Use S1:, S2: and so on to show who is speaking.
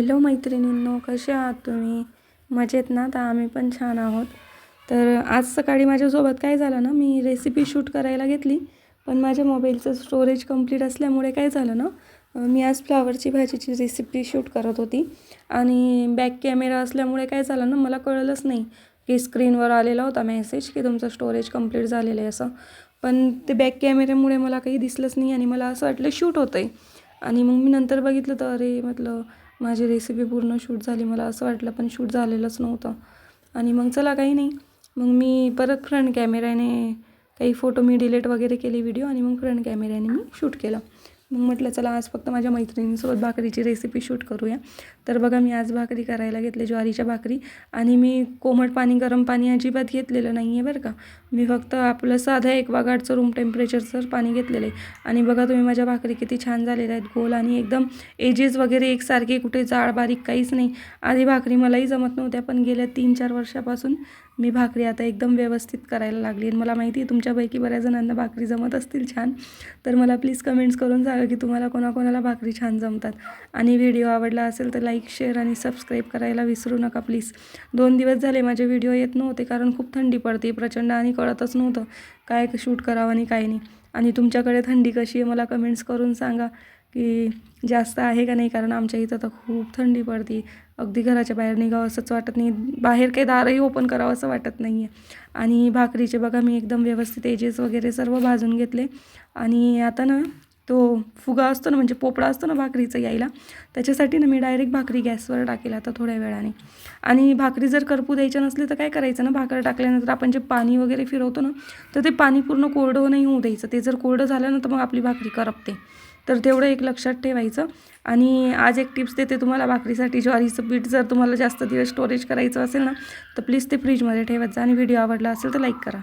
S1: Hello मैत्रिणींनो कसे आहात तुम्ही? मजेत ना? तर आम्ही पण छान आहोत. तर आज सकाळी माझ्यासोबत काय झालं ना मी रेसिपी शूट करायला घेतली. पण माझ्या मोबाईलचं स्टोरेज कंप्लीट असल्यामुळे काय झालं ना मी आज फ्लावरची भाजीची रेसिपी शूट करत होती. आणि बॅक कॅमेरा असल्यामुळे काय झालं ना मला कळलंच नाही की स्क्रीनवर आलेला होता मेसेज की तुमचं स्टोरेज कंप्लीट झालेलं आहे असं. पण ते बॅक कॅमेऱ्यामुळे मला काही दिसलंच नाही आणि मला असं वाटलं शूट होतं आहे आणि मग मी नंतर बघितलं तर अरे म्हटलं माझी रेसिपी पूर्ण शूट झाली. मला असं वाटलं पण शूट झालेलंच नव्हतं. आणि मग चला काही नाही. मग मी परत फ्रंट कॅमेऱ्याने काही फोटो मी डिलीट वगैरे केले व्हिडिओ आणि मग फ्रंट कॅमेऱ्याने मी शूट केलं. मग म्हटलं चला आज फक्त माझ्या मैत्रिणींसोबत भाकरीची रेसिपी शूट करूया. तर बघा मी आज भाकरी करायला घेतले ज्वारीच्या भाकरी. आणि मी कोमट पाणी गरम पाणी अजिबात घेतलेलं नाही आहे बरं का. मी फक्त आपलं साधं एक वागाडचं रूम टेम्परेचरचं पाणी घेतलेलं आहे. आणि बघा तुम्ही माझ्या भाकरी किती छान झालेल्या आहेत. गोल आणि एकदम एजेस वगैरे एकसारखे कुठे जाड बारीक काहीच नाही. आधी भाकरी मलाही जमत नव्हत्या पण गेल्या तीन चार वर्षापासून मी भाकरी आता एकदम व्यवस्थित करायला लागली आणि मला माहिती आहे तुमच्यापैकी बऱ्याच जणांना भाकरी जमत असतील छान. तर मला प्लीज कमेंट्स करून सांगा. की तुम्हाला कोणाकोणाला भाकरी छान जमतात. आणि व्हिडिओ आवडला असेल तर लाईक शेअर आणि सबस्क्राईब करायला विसरू नका प्लीज. दोन दिवस झाले माझे व्हिडिओ येत नव्हते कारण खूप थंडी पडते प्रचंड आणि कळतच नव्हतं काय शूट करावं आणि काय नाही. आणि तुमच्याकडे थंडी कशी आहे मला कमेंट्स करून सांगा की जास्त आहे का नाही कारण आमच्या इथं तर खूप थंडी पडते. अगदी घराच्या बाहेर निघावं असंच वाटत नाही. बाहेर काही दारही ओपन करावं असं वाटत नाही आहे आणि भाकरीचे बघा मी एकदम व्यवस्थित एजेस वगैरे सर्व भाजून घेतले. आणि आता ना तो फुगा असतो ना म्हणजे पोपळा असतो ना भाकरीचं यायला त्याच्यासाठी ना मी डायरेक्ट भाकरी गॅसवर टाकेल आता थोड्या वेळाने. आणि भाकरी जर करपू द्यायच्या नसली तर काय करायचं ना भाकर टाकल्यानंतर आपण जे पाणी वगैरे फिरवतो ना तर ते पाणी पूर्ण कोरडं नाही होऊ द्यायचं. ते जर कोरडं झालं ना तर मग आपली भाकरी करपते. तर तेवढं एक लक्षात ठेवायचं. आणि आज एक टिप्स देते तुम्हाला भाकरीसाठी. ज्वारीचं पीठ जर तुम्हाला जास्त दिवस स्टोरेज करायचं असेल ना तर प्लीज ते फ्रीजमध्ये ठेवत जा. आणि व्हिडिओ आवडला असेल तर लाईक करा.